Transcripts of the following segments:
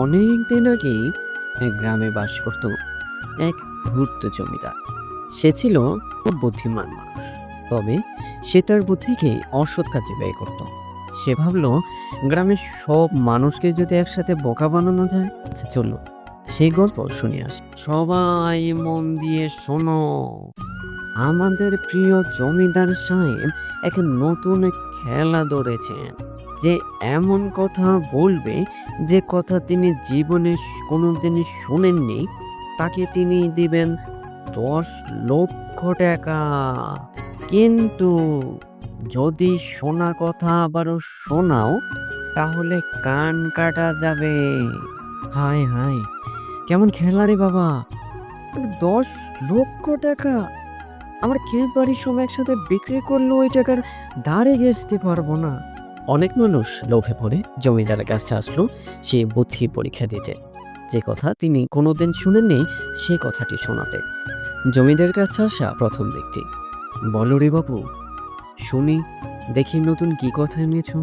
অনেক দিন আগেই এক গ্রামে বাস করত এক ধূর্ত জমিদার। সে ছিল খুব বুদ্ধিমান মানুষ, তবে সে তার বুদ্ধিকে অসৎ কাজে ব্যয় করত। সে ভাবলো, গ্রামের সব মানুষকে যদি একসাথে বোকা বানানো যায় আচ্ছা চলল সেই গল্প শুনে আস। সবাই মন দিয়ে শোনো, আমাদের প্রিয় জমিদার সাহেব এক নতুন খেলা ধরেছেন। যে এমন কথা বলবে যে কথা তিনি জীবনে কোনো কোনোদিনই শোনেননি, তাকে তিনি দিবেন দশ লক্ষ টাকা। কিন্তু যদি শোনা কথা আবারও শোনাও, তাহলে কান কাটা যাবে। হায় হায়, কেমন খেলা রে বাবা। দশ লক্ষ টাকা? আমার ক্ষেত বাড়ির সময় একসাথে বিক্রি করলে ওই টাকার দাঁড়ে গেছতে পারব না। অনেক মানুষ লোভে পড়ে জমিদারের কাছে আসলো সে বুদ্ধি পরীক্ষা দিতে। যে কথা তিনি কোনোদিন শুনেননি, সে কথাটি শোনাতে। জমিদারের কাছে আসা প্রথম ব্যক্তি, বলো রে বাবু, শুনি, দেখি নতুন কি কথা এনেছ।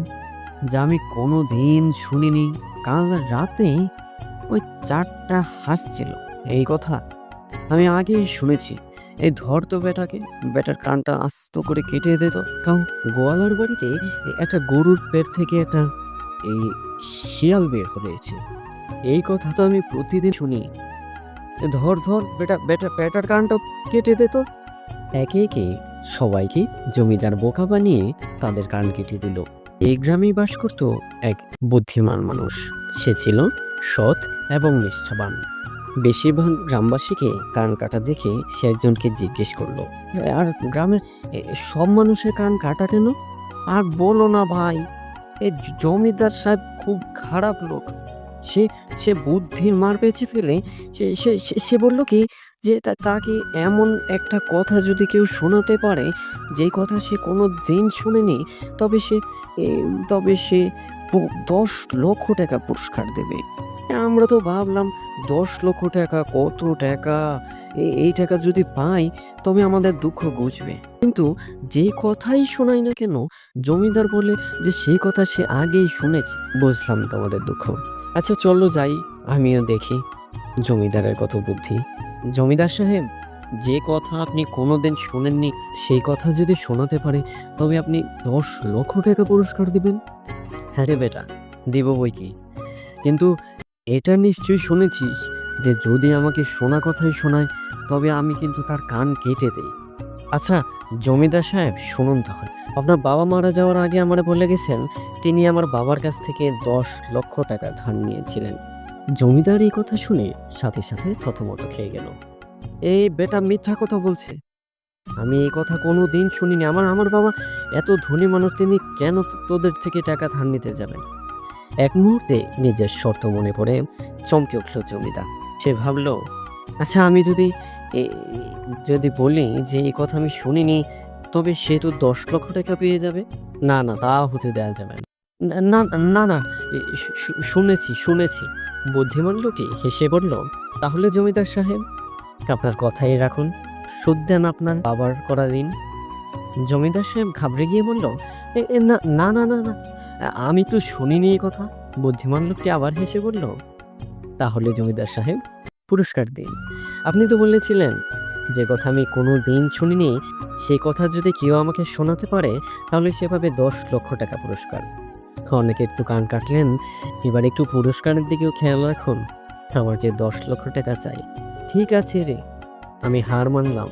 যা আমি কোনো দিন শুনিনি, কাল রাতে ওই চারটা হাসছিল। এই কথা আমি আগেই শুনেছি। এই ধর তো বেটাকে। বেটার কানটা আস্ত করে কেটে দিত কারণ গোয়ালার বাড়িতে একটা গরুর পেট থেকে একটা এই শিয়াল বের হয়েছে। এই কথা তো আমি প্রতিদিন শুনি। ধর ধর, বেটা বেটা, বেটার কানটা কেটে দিত একে একে সবাইকে জমিদার বোকা বানিয়ে তাদের কান কেটে দিল। এই গ্রামেই বাস করত এক বুদ্ধিমান মানুষ। সে ছিল সৎ এবং নিষ্ঠাবান। বেশিরভাগ গ্রামবাসীকে কান কাটা দেখে সে একজনকে জিজ্ঞেস করল, আর গ্রামের সব মানুষের কান কাটা কেন? আর বলো না ভাই, এ জমিদার সাহেব খুব খারাপ লোক। সে সে বুদ্ধির মার পেয়েছে ফেলে, সে সে, সে- বলল কি, যে তাকে এমন একটা কথা যদি কেউ শোনাতে পারে, যেই কথা সে কোনো দিন শুনেনি, তবে সে তবে সে দশ লক্ষ টাকা পুরস্কার দেবে। আমরা তো ভাবলাম, দশ লক্ষ টাকা কত টাকা? এই টাকা যদি পাই, তবে আমাদের দুঃখ ঘুচবে। কিন্তু যে কথাই শোনাই না কেন, জমিদার বলে যে সেই কথা সে আগেই শুনেছে। বুঝলাম তোমাদের দুঃখ। আচ্ছা চলো যাই, আমিও দেখি জমিদারের কত বুদ্ধি। জমিদার সাহেব যে কথা আপনি কোনোদিন শোনেননি, সেই কথা যদি শোনাতে পারে, তবে আপনি দশ লক্ষ টাকা পুরস্কার দিবেন। হ্যাঁ রে বেটা, দিব বই কি? কিন্তু এটা নিশ্চয়ই শুনেছিস যে যদি আমাকে শোনা কথাই শোনায়, তবে আমি কিন্তু তার কান কেটে দেই। আচ্ছা জমিদার সাহেব, শুনুন তখন আপনার বাবা মারা যাওয়ার আগে আমার বলে গেছেন, তিনি আমার বাবার কাছ থেকে দশ লক্ষ টাকা ধার নিয়েছিলেন। জমিদার এই কথা শুনে সাথে সাথে থতমত খেয়ে গেল। এই বেটা মিথ্যা কথা বলছে। আমি এই কথা কোনো দিন শুনিনি। আমার আমার বাবা এত ধনী মানুষ, তিনি কেন তোদের থেকে টাকা ধার নিতে যাবেন? এক মুহূর্তে নিজের শর্ত মনে পড়ে, চমকে উঠল জমিদার। সে ভাবল আচ্ছা আমি যদি যদি বলি যে এই কথা আমি শুনিনি, তবে সে তো দশ লক্ষ টাকা পেয়ে যাবে? না না, তা হতে দেওয়া যাবে না। না না শুনেছি শুনেছি। বুদ্ধিমান লোকটি হেসে বলল, তাহলে জমিদার সাহেব আপনার কথাই রাখুন। সুদ দেন আপনার বাবার করা ঋণ। জমিদার সাহেব ঘাবড়ে গিয়ে বলল "এ, এ, না না না না না আমি তো শুনিনি এই কথা। বুদ্ধিমান লোকটি আবার হেসে বলল তাহলে জমিদার সাহেব পুরস্কার দিন। আপনি তো বলেছিলেন যে কথা আমি কোনো দিন শুনিনি সেই কথা যদি কেউ আমাকে শোনাতে পারে তাহলে সে পাবে দশ লক্ষ টাকা পুরস্কার। অনেকে একটু কান কাটলেন এবার একটু পুরস্কারের দিকেও খেয়াল রাখুন। আমার যে দশ লক্ষ টাকা চাই ঠিক আছে রে। আমি হার মানলাম।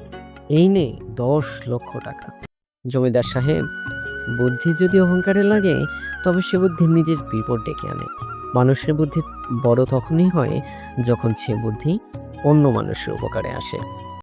এই নে দশ লক্ষ টাকা। জমিদার সাহেব, বুদ্ধি যদি অহংকারে লাগে, তবে সে বুদ্ধি নিজের বিপদ ডেকে আনে। মানুষের বুদ্ধি বড় তখনই হয় যখন সে বুদ্ধি অন্য মানুষের উপকারে আসে।